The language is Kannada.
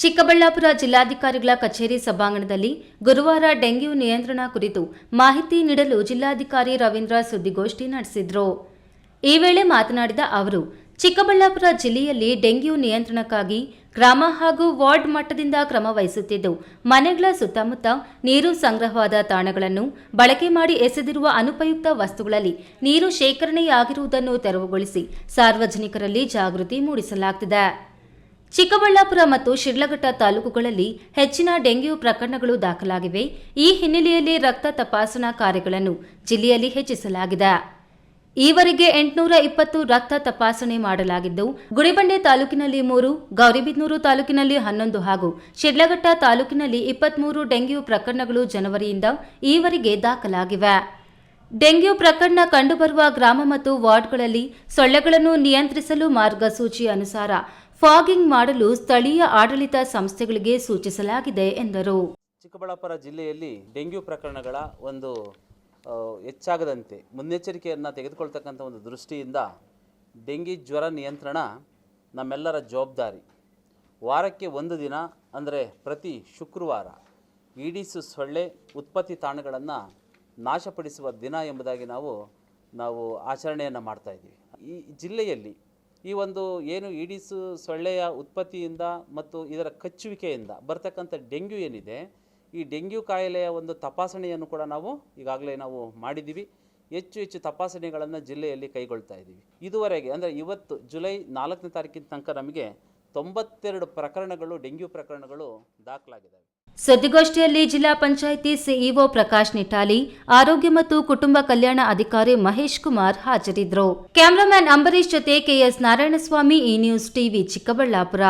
ಚಿಕ್ಕಬಳ್ಳಾಪುರ ಜಿಲ್ಲಾಧಿಕಾರಿಗಳ ಕಚೇರಿ ಸಭಾಂಗಣದಲ್ಲಿ ಗುರುವಾರ ಡೆಂಗ್ಯೂ ನಿಯಂತ್ರಣ ಕುರಿತು ಮಾಹಿತಿ ನೀಡಲು ಜಿಲ್ಲಾಧಿಕಾರಿ ರವೀಂದ್ರ ಸುದ್ದಿಗೋಷ್ಠಿ ನಡೆಸಿದರು. ಈ ವೇಳೆ ಮಾತನಾಡಿದ ಅವರು, ಚಿಕ್ಕಬಳ್ಳಾಪುರ ಜಿಲ್ಲೆಯಲ್ಲಿ ಡೆಂಗ್ಯೂ ನಿಯಂತ್ರಣಕ್ಕಾಗಿ ಗ್ರಾಮ ಹಾಗೂ ವಾರ್ಡ್ ಮಟ್ಟದಿಂದ ಕ್ರಮ ವಹಿಸುತ್ತಿದ್ದು, ಮನೆಗಳ ಸುತ್ತಮುತ್ತ ನೀರು ಸಂಗ್ರಹವಾದ ತಾಣಗಳನ್ನು ಬಳಕೆ ಮಾಡಿ ಎಸೆದಿರುವ ಅನುಪಯುಕ್ತ ವಸ್ತುಗಳಲ್ಲಿ ನೀರು ಶೇಖರಣೆಯಾಗಿರುವುದನ್ನು ತೆರವುಗೊಳಿಸಿ ಸಾರ್ವಜನಿಕರಲ್ಲಿ ಜಾಗೃತಿ ಮೂಡಿಸಲಾಗುತ್ತಿದೆ ಚಿಕ್ಕಬಳ್ಳಾಪುರ ಮತ್ತು ಶಿಡ್ಲಘಟ್ಟ ತಾಲೂಕುಗಳಲ್ಲಿ ಹೆಚ್ಚಿನ ಡೆಂಗ್ಯೂ ಪ್ರಕರಣಗಳು ದಾಖಲಾಗಿವೆ. ಈ ಹಿನ್ನೆಲೆಯಲ್ಲಿ ರಕ್ತ ತಪಾಸಣಾ ಕಾರ್ಯಗಳನ್ನು ಜಿಲ್ಲೆಯಲ್ಲಿ ಹೆಚ್ಚಿಸಲಾಗಿದೆ. ಈವರೆಗೆ ಎಂಟುನೂರ ಇಪ್ಪತ್ತು ರಕ್ತ ತಪಾಸಣೆ ಮಾಡಲಾಗಿದ್ದು, ಗುಡಿಬಂಡೆ ತಾಲೂಕಿನಲ್ಲಿ ಮೂರು, ಗೌರಿಬಿದನೂರು ತಾಲೂಕಿನಲ್ಲಿ ಹನ್ನೊಂದು ಹಾಗೂ ಶಿಡ್ಲಘಟ್ಟ ತಾಲೂಕಿನಲ್ಲಿ ಇಪ್ಪತ್ಮೂರು ಡೆಂಗ್ಯೂ ಪ್ರಕರಣಗಳು ಜನವರಿಯಿಂದ ಈವರೆಗೆ ದಾಖಲಾಗಿವೆ. ಡೆಂಗ್ಯೂ ಪ್ರಕರಣ ಕಂಡುಬರುವ ಗ್ರಾಮ ಮತ್ತು ವಾರ್ಡ್ಗಳಲ್ಲಿ ಸೊಳ್ಳೆಗಳನ್ನು ನಿಯಂತ್ರಿಸಲು ಮಾರ್ಗಸೂಚಿ ಅನುಸಾರ ಫಾಗಿಂಗ್ ಮಾಡಲು ಸ್ಥಳೀಯ ಆಡಳಿತ ಸಂಸ್ಥೆಗಳಿಗೆ ಸೂಚಿಸಲಾಗಿದೆ ಎಂದರು. ಚಿಕ್ಕಬಳ್ಳಾಪುರ ಜಿಲ್ಲೆಯಲ್ಲಿ ಡೆಂಗ್ಯೂ ಪ್ರಕರಣಗಳ ಒಂದು ಹೆಚ್ಚಾಗದಂತೆ ಮುನ್ನೆಚ್ಚರಿಕೆಯನ್ನು ತೆಗೆದುಕೊಳ್ತಕ್ಕಂಥ ಒಂದು ದೃಷ್ಟಿಯಿಂದ ಡೆಂಗಿ ಜ್ವರ ನಿಯಂತ್ರಣ ನಮ್ಮೆಲ್ಲರ ಜವಾಬ್ದಾರಿ. ವಾರಕ್ಕೆ ಒಂದು ದಿನ ಅಂದರೆ ಪ್ರತಿ ಶುಕ್ರವಾರ ಈಡೀಸು ಸೊಳ್ಳೆ ಉತ್ಪತ್ತಿ ತಾಣಗಳನ್ನು ನಾಶಪಡಿಸುವ ದಿನ ಎಂಬುದಾಗಿ ನಾವು ನಾವು ಆಚರಣೆಯನ್ನು ಮಾಡ್ತಾಯಿದ್ದೀವಿ ಈ ಜಿಲ್ಲೆಯಲ್ಲಿ ಈ ಒಂದು ಏನು ಈಡೀಸು ಸೊಳ್ಳೆಯ ಉತ್ಪತ್ತಿಯಿಂದ ಮತ್ತು ಇದರ ಕಚ್ಚುವಿಕೆಯಿಂದ ಬರ್ತಕ್ಕಂಥ ಡೆಂಗ್ಯೂ ಏನಿದೆ, ಈ ಡೆಂಗ್ಯೂ ಕಾಯಿಲೆಯ ಒಂದು ತಪಾಸಣೆಯನ್ನು ಕೂಡ ನಾವು ಈಗಾಗಲೇ ನಾವು ಮಾಡಿದ್ದೀವಿ. ಹೆಚ್ಚು ಹೆಚ್ಚು ತಪಾಸಣೆಗಳನ್ನು ಜಿಲ್ಲೆಯಲ್ಲಿ ಕೈಗೊಳ್ತಾ ಇದ್ದೀವಿ. ಇದುವರೆಗೆ ಅಂದರೆ ಇವತ್ತು ಜುಲೈ ನಾಲ್ಕನೇ ತಾರೀಕಿನ ತನಕ ನಮಗೆ ತೊಂಬತ್ತೆರಡು ಪ್ರಕರಣಗಳು, ಡೆಂಗ್ಯೂ ಪ್ರಕರಣಗಳು ದಾಖಲಾಗಿದ್ದಾವೆ. ಸುದ್ದಿಗೋಷ್ಠಿಯಲ್ಲಿ ಜಿಲ್ಲಾ ಪಂಚಾಯಿತಿ ಸಿಇಒ ಪ್ರಕಾಶ್ ನಿಟಾಲಿ, ಆರೋಗ್ಯ ಮತ್ತು ಕುಟುಂಬ ಕಲ್ಯಾಣ ಅಧಿಕಾರಿ ಮಹೇಶ್ ಕುಮಾರ್ ಹಾಜರಿದ್ದರು. ಕ್ಯಾಮರಾಮ್ಯಾನ್ ಅಂಬರೀಶ್ ಜೊತೆ ಕೆಎಸ್ ನಾರಾಯಣಸ್ವಾಮಿ ಈ ನ್ಯೂಸ್ ಟಿವಿ ಚಿಕ್ಕಬಳ್ಳಾಪುರ.